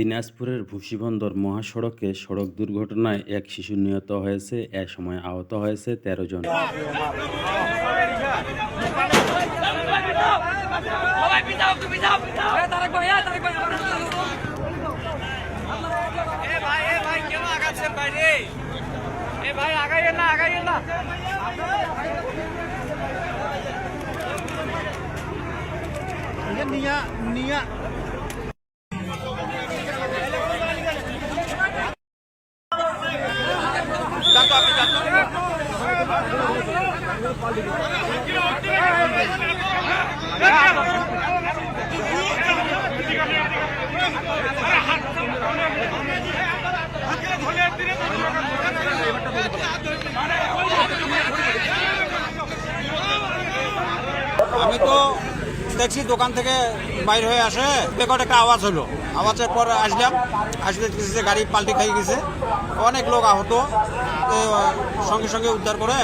দিনাজপুরের ভুসিবন্দর মহাসড়কে সড়ক দুর্ঘটনায় এক শিশু নিহত হয়েছে এ সময় আহত হয়েছে তেরো জন। নিয়া নিয়া আমি তো দেখছি দোকান থেকে বাইর হয়ে আসে। বেকট একটা আওয়াজ হলো। আওয়াজের পর আসলাম। আসলে দেখতেছি যে গাড়ি পাল্টি খাই গেছে। অনেক লোক আহত। সঙ্গে সঙ্গে উদ্ধার করে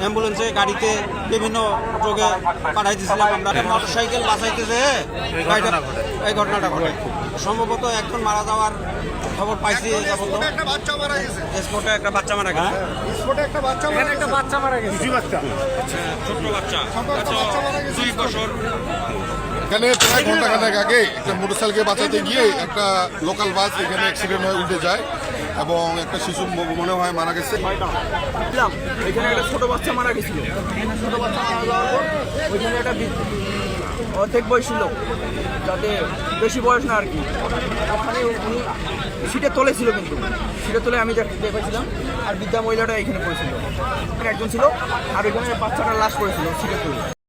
অ্যাম্বুলেন্সে গাড়িতে বিভিন্ন রোগে পাঠাই দিয়েছিলাম আমরা। মোটর সাইকেল বাঁচাইতেছে এই ঘটনাটা ঘটে। সম্ভবত একজন মারা যাওয়ার খবর পাইছি যাবত একটা বাচ্চা মারা গেছে। স্পটে একটা বাচ্চা মারা গেছে। স্পটে একটা বাচ্চা মারা গেছে একটা বাচ্চা মারা গেছে। বাচ্চা। ছোট্ট বাচ্চা। একটা বাচ্চা মারা গেছে দুই বছর এখানে প্রায় ঘণ্টা খানেক আগে একটা মোটরসাইকেল বাঁচাতে গিয়ে একটা লোকাল বাস এখানে অ্যাক্সিডেন্ট হয়ে উল্টে যায় এবং একটা শিশু মনে হয় মারা গেছে। এখানে একটা ছোট বাচ্চা মারা গেছিল। ছোট বাচ্চা মারা যাওয়ার পর ওইখানে একটা অর্ধেক বয়সী লোক, যাতে বেশি বয়স না আর কি। ওখানে উনি সিটে তোলে ছিল কিন্তু। সিটে তোলে আমি দেখ- দেখেছিলাম আর বিদ্যা মহিলাটা এখানে পড়েছিল। একজন ছিল আর ওইখানে বাচ্চাটা লাশ পড়েছিল সিটে তোলে।